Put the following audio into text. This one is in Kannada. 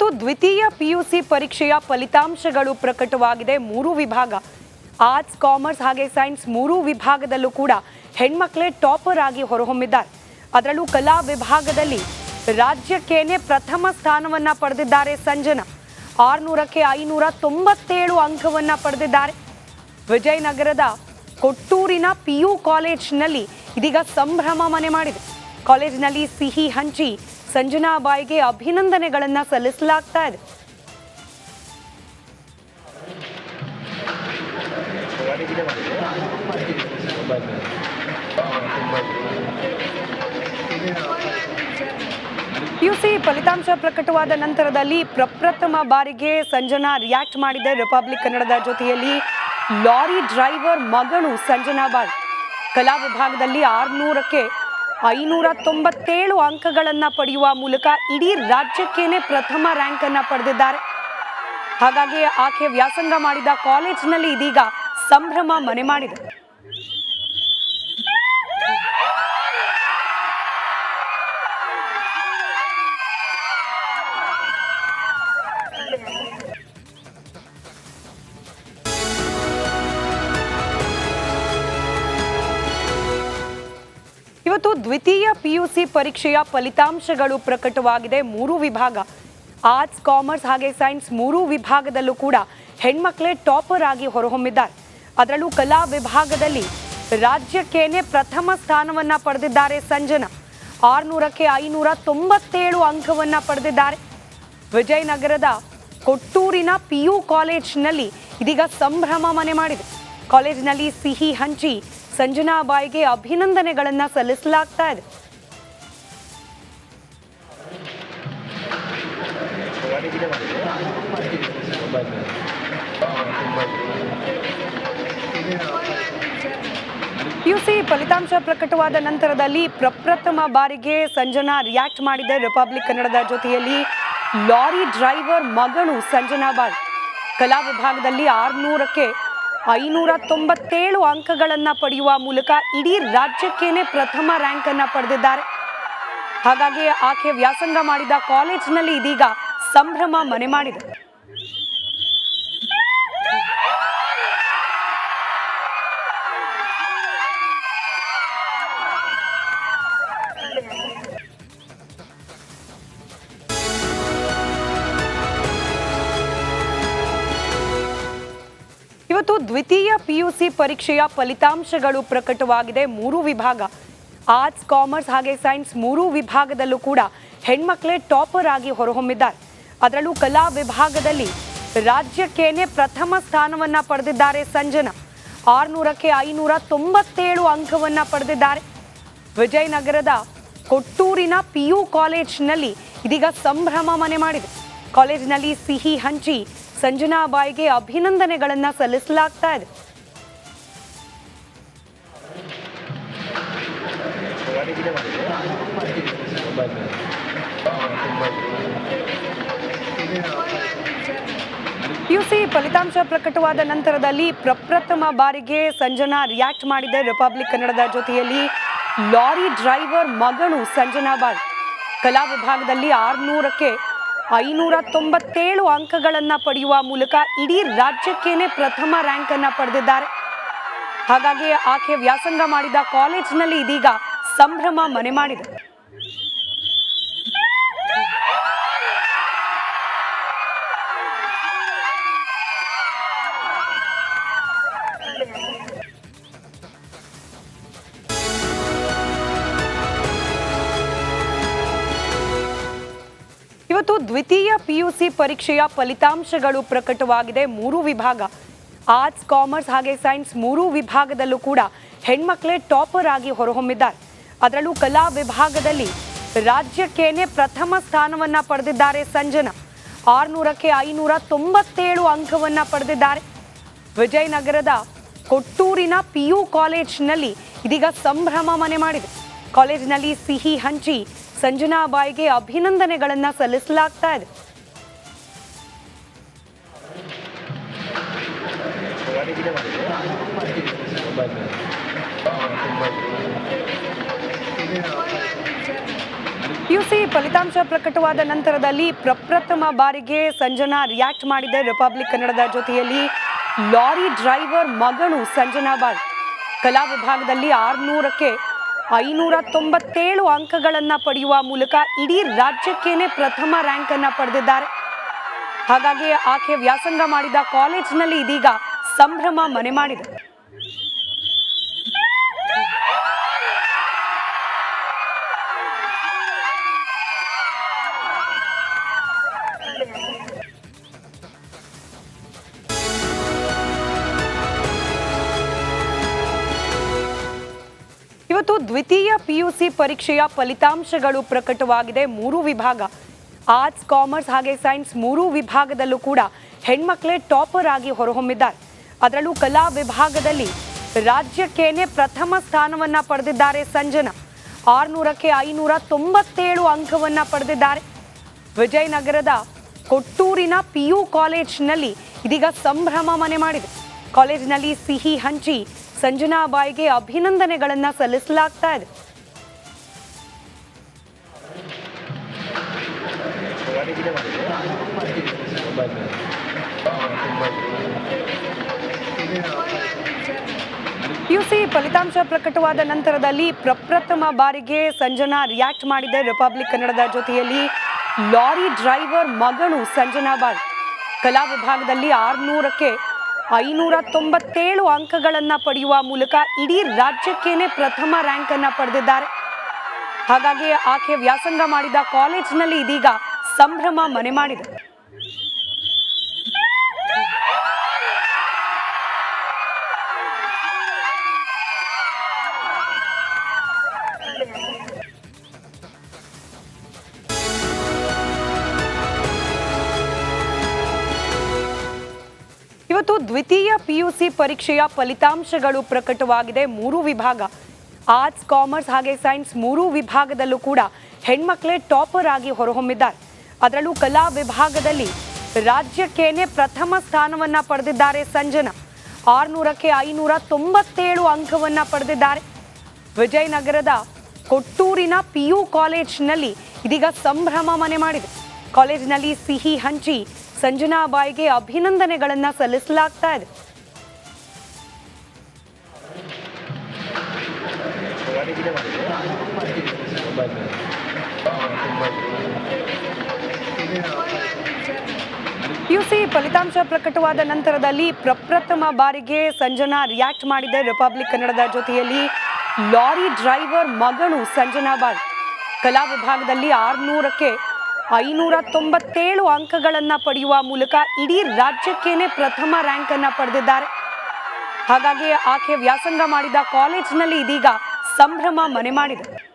ಇವತ್ತು ದ್ವಿತೀಯ ಪಿಯುಸಿ ಪರೀಕ್ಷೆಯ ಫಲಿತಾಂಶಗಳು ಪ್ರಕಟವಾಗಿದೆ. ಮೂರು ವಿಭಾಗ, ಆರ್ಟ್ಸ್, ಕಾಮರ್ಸ್ ಹಾಗೆ ಸೈನ್ಸ್ ಮೂರು ವಿಭಾಗದಲ್ಲೂ ಕೂಡ ಹೆಣ್ಮಕ್ಳೇ ಟಾಪರ್ ಆಗಿ ಹೊರಹೊಮ್ಮಿದ್ದಾರೆ. ಅದರಲ್ಲೂ ಕಲಾ ವಿಭಾಗದಲ್ಲಿ ರಾಜ್ಯಕ್ಕೇನೆ ಪ್ರಥಮ ಸ್ಥಾನವನ್ನ ಪಡೆದಿದ್ದಾರೆ ಸಂಜನಾ. ಆರ್ನೂರಕ್ಕೆ ಐನೂರ ತೊಂಬತ್ತೇಳು ಅಂಕವನ್ನ ಪಡೆದಿದ್ದಾರೆ. ವಿಜಯನಗರದ ಕೊಟ್ಟೂರಿನ ಪಿಯು ಕಾಲೇಜ್ನಲ್ಲಿ ಇದೀಗ ಸಂಭ್ರಮ ಮನೆ ಮಾಡಿದೆ. ಕಾಲೇಜಿನಲ್ಲಿ ಸಿಹಿ ಹಂಚಿ ಸಂಜನಾಬಾಯಿಗೆ ಅಭಿನಂದನೆಗಳನ್ನು ಸಲ್ಲಿಸಲಾಗ್ತಾ ಇದೆ. ಪಿಯುಸಿ ಫಲಿತಾಂಶ ಪ್ರಕಟವಾದ ನಂತರದಲ್ಲಿ ಪ್ರಪ್ರಥಮ ಬಾರಿಗೆ ಸಂಜನಾ ರಿಯಾಕ್ಟ್ ಮಾಡಿದೆ. ರಿಪಬ್ಲಿಕ್ ಕನ್ನಡದ ಜೊತೆಯಲ್ಲಿ ಲಾರಿ ಡ್ರೈವರ್ ಮಗಳು ಸಂಜನಾ ಬಾಯ್ ಕಲಾ ವಿಭಾಗದಲ್ಲಿ ಆರ್ನೂರಕ್ಕೆ ಐನೂರ ತೊಂಬತ್ತೇಳು ಅಂಕಗಳನ್ನು ಪಡೆಯುವ ಮೂಲಕ ಇಡೀ ರಾಜ್ಯಕ್ಕೇನೆ ಪ್ರಥಮ ರ್ಯಾಂಕನ್ನು ಪಡೆದಿದ್ದಾರೆ. ಹಾಗಾಗಿ ಆಕೆ ವ್ಯಾಸಂಗ ಮಾಡಿದ ಕಾಲೇಜಿನಲ್ಲಿ ಇದೀಗ ಸಂಭ್ರಮ ಮನೆ ಮಾಡಿದೆ. ದ್ವಿತೀಯ ಪಿಯುಸಿ ಪರೀಕ್ಷೆಯ ಫಲಿತಾಂಶಗಳು ಪ್ರಕಟವಾಗಿದೆ. ಮೂರು ವಿಭಾಗ ಆರ್ಟ್ಸ್ ಕಾಮರ್ಸ್ ಹಾಗೆ ಸೈನ್ಸ್ ಮೂರು ವಿಭಾಗದಲ್ಲೂ ಕೂಡ ಹೆಣ್ಮಕ್ಳೇ ಟಾಪರ್ ಆಗಿ ಹೊರಹೊಮ್ಮಿದ್ದಾರೆ. ಅದರಲ್ಲೂ ಕಲಾ ವಿಭಾಗದಲ್ಲಿ ರಾಜ್ಯಕ್ಕೇನೆ ಪ್ರಥಮ ಸ್ಥಾನವನ್ನ ಪಡೆದಿದ್ದಾರೆ ಸಂಜನಾ. ಆರ್ನೂರಕ್ಕೆ ಐನೂರ ತೊಂಬತ್ತೇಳು ಅಂಕವನ್ನ ಪಡೆದಿದ್ದಾರೆ. ವಿಜಯನಗರದ ಕೊಟ್ಟೂರಿನ ಪಿಯು ಕಾಲೇಜ್ನಲ್ಲಿ ಇದೀಗ ಸಂಭ್ರಮ ಮನೆ ಮಾಡಿದೆ. ಕಾಲೇಜಿನಲ್ಲಿ ಸಿಹಿ ಹಂಚಿ ಸಂಜನಾಬಾಯಿಗೆ ಅಭಿನಂದನೆಗಳನ್ನು ಸಲ್ಲಿಸಲಾಗ್ತಾ ಇದೆ. ಪಿಯುಸಿ ಫಲಿತಾಂಶ ಪ್ರಕಟವಾದ ನಂತರದಲ್ಲಿ ಪ್ರಪ್ರಥಮ ಬಾರಿಗೆ ಸಂಜನಾ ರಿಯಾಕ್ಟ್ ಮಾಡಿದ. ರಿಪಬ್ಲಿಕ್ ಕನ್ನಡದ ಜೊತೆಯಲ್ಲಿ ಲಾರಿ ಡ್ರೈವರ್ ಮಗಳು ಸಂಜನಾ ಬಾಯ್ ಕಲಾ ವಿಭಾಗದಲ್ಲಿ ಆರ್ನೂರಕ್ಕೆ ಐನೂರ ತೊಂಬತ್ತೇಳು ಅಂಕಗಳನ್ನು ಪಡೆಯುವ ಮೂಲಕ ಇಡೀ ರಾಜ್ಯಕ್ಕೇನೆ ಪ್ರಥಮ ರ್ಯಾಂಕನ್ನು ಪಡೆದಿದ್ದಾರೆ. ಹಾಗಾಗಿ ಆಕೆ ವ್ಯಾಸಂಗ ಮಾಡಿದ ಕಾಲೇಜಿನಲ್ಲಿ ಇದೀಗ ಸಂಭ್ರಮ ಮನೆ ಮಾಡಿದೆ. ಇವತ್ತು ದ್ವಿತೀಯ ಪಿಯುಸಿ ಪರೀಕ್ಷೆಯ ಫಲಿತಾಂಶಗಳು ಪ್ರಕಟವಾಗಿದೆ. ಮೂರು ವಿಭಾಗ, ಆರ್ಟ್ಸ್, ಕಾಮರ್ಸ್ ಹಾಗೆ ಸೈನ್ಸ್ ಮೂರು ವಿಭಾಗದಲ್ಲೂ ಕೂಡ ಹೆಣ್ಮಕ್ಳೇ ಟಾಪರ್ ಆಗಿ ಹೊರಹೊಮ್ಮಿದ್ದಾರೆ. ಅದರಲ್ಲೂ ಕಲಾ ವಿಭಾಗದಲ್ಲಿ ರಾಜ್ಯಕ್ಕೇನೆ ಪ್ರಥಮ ಸ್ಥಾನವನ್ನ ಪಡೆದಿದ್ದಾರೆ ಸಂಜನಾ. ಆರ್ನೂರಕ್ಕೆ ಐನೂರ ತೊಂಬತ್ತೇಳು ಅಂಕವನ್ನ ಪಡೆದಿದ್ದಾರೆ. ವಿಜಯನಗರದ ಕೊಟ್ಟೂರಿನ ಪಿಯು ಕಾಲೇಜ್ನಲ್ಲಿ ಇದೀಗ ಸಂಭ್ರಮ ಮನೆ ಮಾಡಿದೆ. ಕಾಲೇಜಿನಲ್ಲಿ ಸಿಹಿ ಹಂಚಿ ಸಂಜನಾಬಾಯಿಗೆ ಅಭಿನಂದನೆಗಳನ್ನ ಸಲ್ಲಿಸಲಾಗ್ತಾ ಇದೆ. ಪಿಯುಸಿ ಫಲಿತಾಂಶ ಪ್ರಕಟವಾದ ನಂತರದಲ್ಲಿ ಪ್ರಪ್ರಥಮ ಬಾರಿಗೆ ಸಂಜನಾ ರಿಯಾಕ್ಟ್ ಮಾಡಿದೆ ರಿಪಬ್ಲಿಕ್ ಕನ್ನಡದ ಜೊತೆಯಲ್ಲಿ ಲಾರಿ ಡ್ರೈವರ್ ಮಗಳು ಸಂಜನಾಬಾಯಿ ಕಲಾ ವಿಭಾಗದಲ್ಲಿ ಆರ್ನೂರಕ್ಕೆ ಐನೂರ ತೊಂಬತ್ತೇಳು ಅಂಕಗಳನ್ನು ಪಡೆಯುವ ಮೂಲಕ ಇಡೀ ರಾಜ್ಯಕ್ಕೇನೆ ಪ್ರಥಮ ರ್ಯಾಂಕನ್ನು ಪಡೆದಿದ್ದಾರೆ. ಹಾಗಾಗಿ ಆಕೆ ವ್ಯಾಸಂಗ ಮಾಡಿದ ಕಾಲೇಜಿನಲ್ಲಿ ಇದೀಗ ಸಂಭ್ರಮ ಮನೆ ಮಾಡಿದೆ. ಇವತ್ತು ದ್ವಿತೀಯ ಪಿಯುಸಿ ಪರೀಕ್ಷೆಯ ಫಲಿತಾಂಶಗಳು ಪ್ರಕಟವಾಗಿದೆ. ಮೂರು ವಿಭಾಗ, ಆರ್ಟ್ಸ್, ಕಾಮರ್ಸ್ ಹಾಗೆ ಸೈನ್ಸ್ ಮೂರು ವಿಭಾಗದಲ್ಲೂ ಕೂಡ ಹೆಣ್ಮಕ್ಳೇ ಟಾಪರ್ ಆಗಿ ಹೊರಹೊಮ್ಮಿದ್ದಾರೆ. ಅದರಲ್ಲೂ ಕಲಾ ವಿಭಾಗದಲ್ಲಿ ರಾಜ್ಯಕ್ಕೇನೆ ಪ್ರಥಮ ಸ್ಥಾನವನ್ನ ಪಡೆದಿದ್ದಾರೆ ಸಂಜನಾ. ಆರ್ನೂರಕ್ಕೆ ಐನೂರ ತೊಂಬತ್ತೇಳು ಅಂಕವನ್ನ ಪಡೆದಿದ್ದಾರೆ. ವಿಜಯನಗರದ ಕೊಟ್ಟೂರಿನ ಪಿಯು ಕಾಲೇಜ್ನಲ್ಲಿ ಇದೀಗ ಸಂಭ್ರಮ ಮನೆ ಮಾಡಿದೆ. ಕಾಲೇಜಿನಲ್ಲಿ ಸಿಹಿ ಹಂಚಿ ಸಂಜನಾ ಸಂಜನಾಬಾಯಿಗೆ ಅಭಿನಂದನೆಗಳನ್ನ ಸಲ್ಲಿಸಲಾಗ್ತಾ ಇದೆ. ಪಿಯುಸಿ ಫಲಿತಾಂಶ ಪ್ರಕಟವಾದ ನಂತರದಲ್ಲಿ ಪ್ರಪ್ರಥಮ ಬಾರಿಗೆ ಸಂಜನಾ ರಿಯಾಕ್ಟ್ ಮಾಡಿದೆ ರಿಪಬ್ಲಿಕ್ ಕನ್ನಡದ ಜೊತೆಯಲ್ಲಿ ಲಾರಿ ಡ್ರೈವರ್ ಮಗಳು ಸಂಜನಾ ಬಾಯ್ ಕಲಾ ವಿಭಾಗದಲ್ಲಿ ಆರುನೂರಕ್ಕೆ ಐನೂರ ತೊಂಬತ್ತೇಳು ಅಂಕಗಳನ್ನು ಪಡೆಯುವ ಮೂಲಕ ಇಡೀ ರಾಜ್ಯಕ್ಕೇನೆ ಪ್ರಥಮ ರ್ಯಾಂಕನ್ನು ಪಡೆದಿದ್ದಾರೆ. ಹಾಗಾಗಿ ಆಕೆ ವ್ಯಾಸಂಗ ಮಾಡಿದ ಕಾಲೇಜಿನಲ್ಲಿ ಇದೀಗ ಸಂಭ್ರಮ ಮನೆ ಮಾಡಿದೆ. ಇವತ್ತು ದ್ವಿತೀಯ ಪಿಯುಸಿ ಪರೀಕ್ಷೆಯ ಫಲಿತಾಂಶಗಳು ಪ್ರಕಟವಾಗಿದೆ. ಮೂರು ವಿಭಾಗ, ಆರ್ಟ್ಸ್, ಕಾಮರ್ಸ್ ಹಾಗೆ ಸೈನ್ಸ್ ಮೂರು ವಿಭಾಗದಲ್ಲೂ ಕೂಡ ಹೆಣ್ಮಕ್ಳೇ ಟಾಪರ್ ಆಗಿ ಹೊರಹೊಮ್ಮಿದ್ದಾರೆ. ಅದರಲ್ಲೂ ಕಲಾ ವಿಭಾಗದಲ್ಲಿ ರಾಜ್ಯಕ್ಕೇನೆ ಪ್ರಥಮ ಸ್ಥಾನವನ್ನ ಪಡೆದಿದ್ದಾರೆ ಸಂಜನಾ. ಆರುನೂರಕ್ಕೆ ಐನೂರ ತೊಂಬತ್ತೇಳು ಅಂಕವನ್ನ ಪಡೆದಿದ್ದಾರೆ. ವಿಜಯನಗರದ ಕೊಟ್ಟೂರಿನ ಪಿ ಯು ಕಾಲೇಜ್ನಲ್ಲಿ ಇದೀಗ ಸಂಭ್ರಮ ಮನೆ ಮಾಡಿದೆ. ಕಾಲೇಜಿನಲ್ಲಿ ಸಿಹಿ ಹಂಚಿ ಸಂಜನಾ ಬಾಯಿಗೆ ಅಭಿನಂದನೆಗಳನ್ನ ಸಲ್ಲಿಸಲಾಗ್ತಾ ಇದೆ. ಪಿಯುಸಿ ಫಲಿತಾಂಶ ಪ್ರಕಟವಾದ ನಂತರದಲ್ಲಿ ಪ್ರಪ್ರಥಮ ಬಾರಿಗೆ ಸಂಜನಾ ರಿಯಾಕ್ಟ್ ಮಾಡಿದೆ ರಿಪಬ್ಲಿಕ್ ಕನ್ನಡದ ಜೊತೆಯಲ್ಲಿ ಲಾರಿ ಡ್ರೈವರ್ ಮಗಳು ಸಂಜನಾ ಬಾಯ್. ಕಲಾ ವಿಭಾಗದಲ್ಲಿ ಆರುನೂರಕ್ಕೆ ಐನೂರ ತೊಂಬತ್ತೇಳು ಅಂಕಗಳನ್ನು ಪಡೆಯುವ ಮೂಲಕ ಇಡೀ ರಾಜ್ಯಕ್ಕೇನೆ ಪ್ರಥಮ ರ್ಯಾಂಕನ್ನು ಪಡೆದಿದ್ದಾರೆ. ಹಾಗಾಗಿ ಆಕೆ ವ್ಯಾಸಂಗ ಮಾಡಿದ ಕಾಲೇಜಿನಲ್ಲಿ ಇದೀಗ ಸಂಭ್ರಮ ಮನೆ ಮಾಡಿದೆ. ಇವತ್ತು ದ್ವಿತೀಯ ಪಿಯುಸಿ ಪರೀಕ್ಷೆಯ ಫಲಿತಾಂಶಗಳು ಪ್ರಕಟವಾಗಿದೆ. ಮೂರು ವಿಭಾಗ, ಆರ್ಟ್ಸ್, ಕಾಮರ್ಸ್ ಹಾಗೆ ಸೈನ್ಸ್ ಮೂರು ವಿಭಾಗದಲ್ಲೂ ಕೂಡ ಹೆಣ್ಮಕ್ಳೇ ಟಾಪರ್ ಆಗಿ ಹೊರಹೊಮ್ಮಿದ್ದಾರೆ. ಅದರಲ್ಲೂ ಕಲಾ ವಿಭಾಗದಲ್ಲಿ ರಾಜ್ಯಕ್ಕೇನೆ ಪ್ರಥಮ ಸ್ಥಾನವನ್ನ ಪಡೆದಿದ್ದಾರೆ ಸಂಜನಾ. ಆರುನೂರಕ್ಕೆ ಐನೂರ ತೊಂಬತ್ತೇಳು ಅಂಕವನ್ನ ಪಡೆದಿದ್ದಾರೆ. ವಿಜಯನಗರದ ಕೊಟ್ಟೂರಿನ ಪಿ ಯು ಕಾಲೇಜ್ನಲ್ಲಿ ಇದೀಗ ಸಂಭ್ರಮ ಮನೆ ಮಾಡಿದೆ. ಕಾಲೇಜಿನಲ್ಲಿ ಸಿಹಿ ಹಂಚಿ ಸಂಜನಾ ಬಾಯಿಗೆ ಅಭಿನಂದನೆಗಳನ್ನ ಸಲ್ಲಿಸಲಾಗ್ತಾ ಇದೆ. ಯುಸಿ ಫಲಿತಾಂಶ ಪ್ರಕಟವಾದ ನಂತರದಲ್ಲಿ ಪ್ರಪ್ರಥಮ ಬಾರಿಗೆ ಸಂಜನಾ ರಿಯಾಕ್ಟ್ ಮಾಡಿದೆ ರಿಪಬ್ಲಿಕ್ ಕನ್ನಡದ ಜೊತೆಯಲ್ಲಿ ಲಾರಿ ಡ್ರೈವರ್ ಮಗಳು ಸಂಜನಾ ಬಾಯ್ ಕಲಾ ವಿಭಾಗದಲ್ಲಿ ಆರುನೂರಕ್ಕೆ ಐನೂರ ತೊಂಬತ್ತೇಳು ಅಂಕಗಳನ್ನು ಪಡೆಯುವ ಮೂಲಕ ಇಡೀ ರಾಜ್ಯಕ್ಕೇನೆ ಪ್ರಥಮ ರ್ಯಾಂಕನ್ನು ಪಡೆದಿದ್ದಾರೆ. ಹಾಗಾಗಿ ಆಕೆ ವ್ಯಾಸಂಗ ಮಾಡಿದ ಕಾಲೇಜಿನಲ್ಲಿ ಇದೀಗ ಸಂಭ್ರಮ ಮನೆ ಮಾಡಿದೆ.